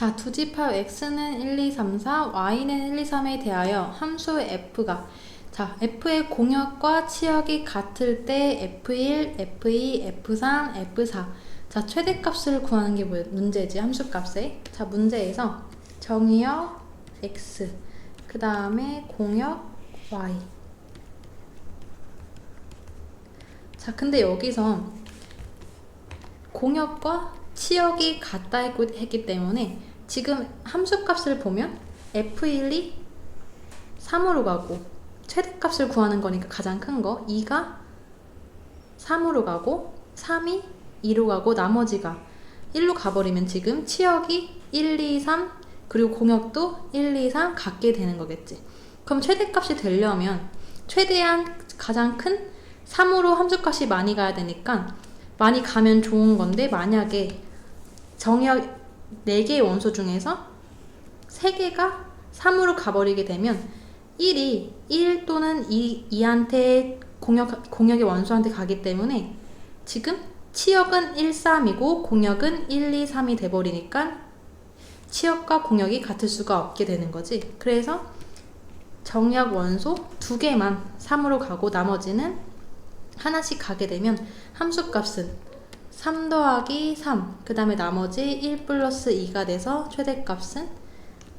자, 두 집합 x는 1, 2, 3, 4, y는 1, 2, 3에 대하여 함수 f가. 자, f의 공역과 치역이 같을 때 f1, f2, f3, f4 자, 최대값을 구하는 게 뭐- 문제지, 함수값에. 자, 문제에서 정의역 x 그 다음에 공역 y. 자, 근데 여기서 공역과 치역이 같다 했기 때문에 지금 함수값을 보면 f1이 3으로 가고 최대값을 구하는 거니까 가장 큰 거 2가 3으로 가고 3이 2로 가고 나머지가 1로 가버리면 지금 치역이 1, 2, 3 그리고 공역도 1, 2, 3 같게 되는 거겠지. 그럼 최대값이 되려면 최대한 가장 큰 3으로 함수값이 많이 가야 되니까 많이 가면 좋은 건데 만약에 정역 4개의 원소 중에서 3개가 3으로 가버리게 되면 1이 1 또는 2, 2한테 공역, 공역의 원소한테 가기 때문에 지금 치역은 1, 3이고 공역은 1, 2, 3이 돼버리니까 치역과 공역이 같을 수가 없게 되는 거지. 그래서 정약 원소 두 개만 3으로 가고 나머지는 하나씩 가게 되면 함수 값은 3 더하기 3, 그 다음에 나머지 1 플러스 2가 돼서 최대값은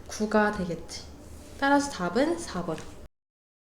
9가 되겠지. 따라서 답은 4번.